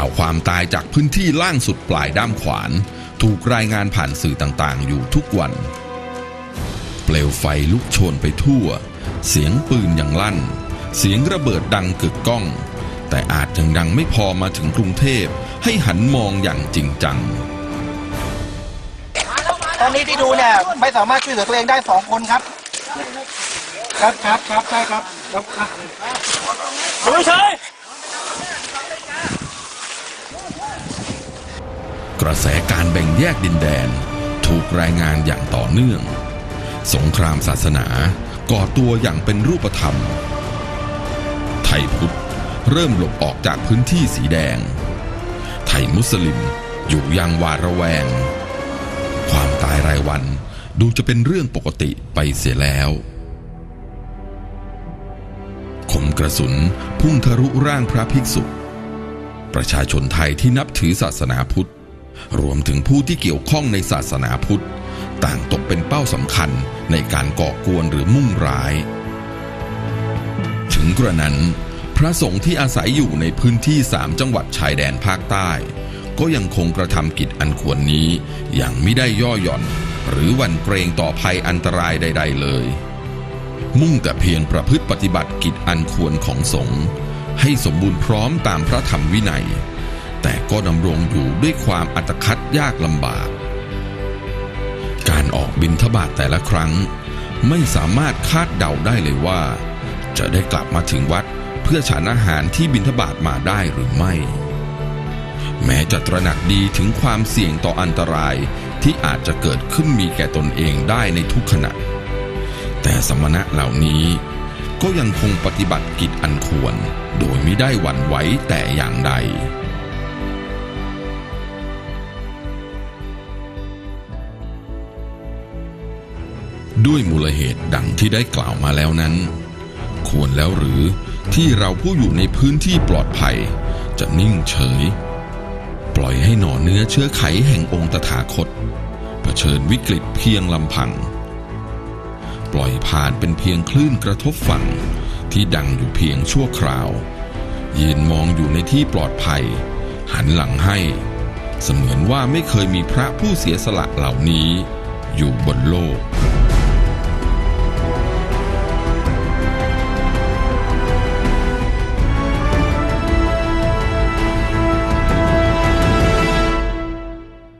าวความตายจากพื้นที่ล่างสุดปลายด้ามขวาน ถูกรายงานผ่านสื่อต่างๆ อยู่ทุกวัน เปลวไฟลุกโชนไปทั่ว เสียงปืนอยังลั่น เสียงระเบิดดังกึกก้อง แต่อาจยังดังไม่พอมาถึงกรุงเทพให้หันมองอย่างจริงจังตอนนี้ที่ดูเนี่ยไม่สามารถช่วยเหลือตัวเองได้สองคนครับ ครับครับครับใช่ครับครับครับดูเฉย กระแสการแบ่งแยกดินแดนถูกรายงานอย่างต่อเนื่อง สงครามศาสนาก่อตัวอย่างเป็นรูปธรรม ไทยพุทธเริ่มหลบออกจากพื้นที่สีแดง ไทยมุสลิมอยู่อยังหวาดระแวง ความตายรายวันดูจะเป็นเรื่องปกติไปเสียแล้วคมกระสุนพุ่งทะลุร่างพระภิกษุ ประชาชนไทยที่นับถือศาสนาพุทธ รวมถึงผู้ที่เกี่ยวข้องในศาสนาพุทธ ต่างตกเป็นเป้าสำคัญในการก่อกวนหรือมุ่งร้าย ถึงกระนั้น พระสงฆ์ที่อาศัยอยู่ในพื้นที่สามจังหวัดชายแดนภาคใต้ ก็ยังคงกระทำกิจอันควรนี้อย่างไม่ได้ย่อหย่อน หรือวันเกรงต่อภัยอันตรายใด ๆ เลย มุ่งแต่เพียงประพฤติปฏิบัติกิจอันควรของสงฆ์ให้สมบูรณ์พร้อมตามพระธรรมวินัย แต่ก็ดำรงอยู่ด้วยความอัตคัดยากลำบาก การออกบินทบาทแต่ละครั้ง ไม่สามารถคาดเดาได้เลยว่า จะได้กลับมาถึงวัดเพื่อฉันอาหารที่บินทบาทมาได้หรือไม่ แม้จะตระหนักดีถึงความเสี่ยงต่ออันตรายที่อาจจะเกิดขึ้นมีแก่ตนเองได้ในทุกขณะ แต่สมณะเหล่านี้ก็ยังคงปฏิบัติกิจอันควร โดยไม่ได้หวั่นไหวแต่อย่างใด ด้วยมูลเหตุดังที่ได้กล่าวมาแล้วนั้น ควรแล้วหรือที่เราผู้อยู่ในพื้นที่ปลอดภัย จะนิ่งเฉย ปล่อยให้หน่อเนื้อเชื้อไขแห่งองค์ตถาคตเผชิญวิกฤตเพียงลำพัง ปล่อยผ่านเป็นเพียงคลื่นกระทบฝั่งที่ดังอยู่เพียงชั่วคราว ยืนมองอยู่ในที่ปลอดภัย หันหลังให้ เสมือนว่าไม่เคยมีพระผู้เสียสละเหล่านี้อยู่บนโลก